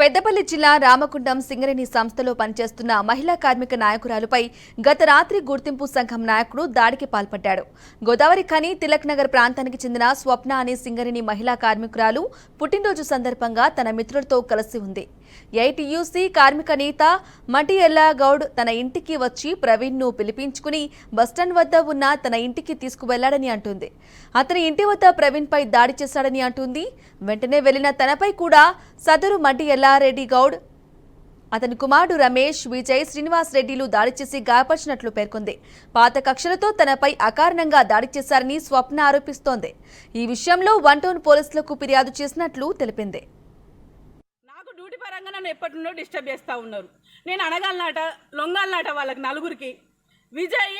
పెద్దపల్లి జిల్లా రామకుండం సింగరేణి సంస్థలో పనిచేస్తున్న మహిళా కార్మిక నాయకురాలుపై గత రాత్రి గుర్తింపు సంఘం నాయకుడు దాడికి పాల్పడ్డాడు. గోదావరి ఖని తిలక్ నగర్ ప్రాంతానికి చెందిన స్వప్న అనే సింగరేణి మహిళా కార్మికురాలు పుట్టినరోజు సందర్భంగా తన మిత్రులతో కలిసి ఉంది. ఏఐటీయూసీ కార్మిక నేత మటియల్లా గౌడ్ తన ఇంటికి వచ్చి ప్రవీణ్ను పిలిపించుకుని బస్టాండ్ వద్ద ఉన్న తన ఇంటికి తీసుకువెళ్ళాడని అంటుంది. అతని ఇంటి వద్ద ప్రవీణ్ పై దాడి చేశాడని అంటుంది. వెంటనే వెళ్ళిన తనపై కూడా సదరు మటియల్లా రెడ్డి గౌడ్ అతని కుమారుడు రమేష్ విజయ్ శ్రీనివాస్ రెడ్డిలు దాడి చేసి గాయపరిచినట్లు పేర్కొంది. పాత కక్షలతో తనపై అకారణంగా దాడి చేశారని స్వప్న ఆరోపిస్తోంది. ఈ విషయంలో వన్ టౌన్ పోలీసులకు ఫిర్యాదు చేసినట్లు తెలిపింది. పరంగా నన్ను ఎప్పటి నుండో డిస్టర్బ్ చేస్తూ ఉన్నారు. నేను అనగాలనాట లొంగాలనాట వాళ్ళకి నలుగురికి. విజయ్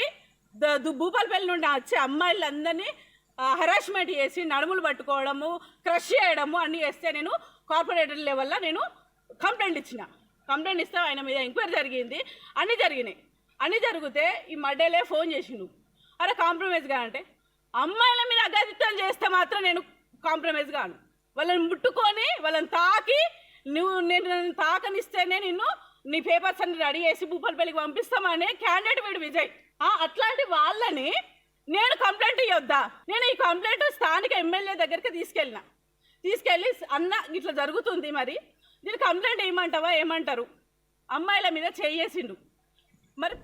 భూపాలపల్లి నుండి వచ్చే అమ్మాయిలందరినీ హరాస్మెంట్ చేసి నడుములు పట్టుకోవడము క్రష్ చేయడము అన్నీ చేస్తే నేను కార్పొరేటర్ లెవెల్లో నేను కంప్లైంట్ ఇచ్చిన. కంప్లైంట్ ఇస్తే ఆయన మీద ఎంక్వైరీ జరిగింది. అన్నీ జరిగినాయి. అన్నీ జరిగితే ఈ మడ్డేలే ఫోన్ చేసిండు. అరే కాంప్రమైజ్గా అంటే అమ్మాయిల మీద అగాధిత్యం చేస్తే మాత్రం నేను కాంప్రమైజ్ కాను. వాళ్ళని ముట్టుకొని వాళ్ళని తాకి నువ్వు నేను నన్ను తాకనిస్తేనే నిన్ను నీ పేపర్స్ అన్ని రెడీ చేసి భూపాలపల్లికి పంపిస్తామనే క్యాండిడేట్ వీడు విజయ్. అట్లాంటి వాళ్ళని నేను కంప్లైంట్ ఇవ్వద్దా నేను ఈ కంప్లైంట్ స్థానిక ఎమ్మెల్యే దగ్గరికి తీసుకెళ్ళిన. తీసుకెళ్ళి అన్న ఇట్లా జరుగుతుంది మరి. దీని కంప్లైంట్ ఏమంటావా? ఏమంటారు? అమ్మాయిల మీద చేయేసిండు. మరి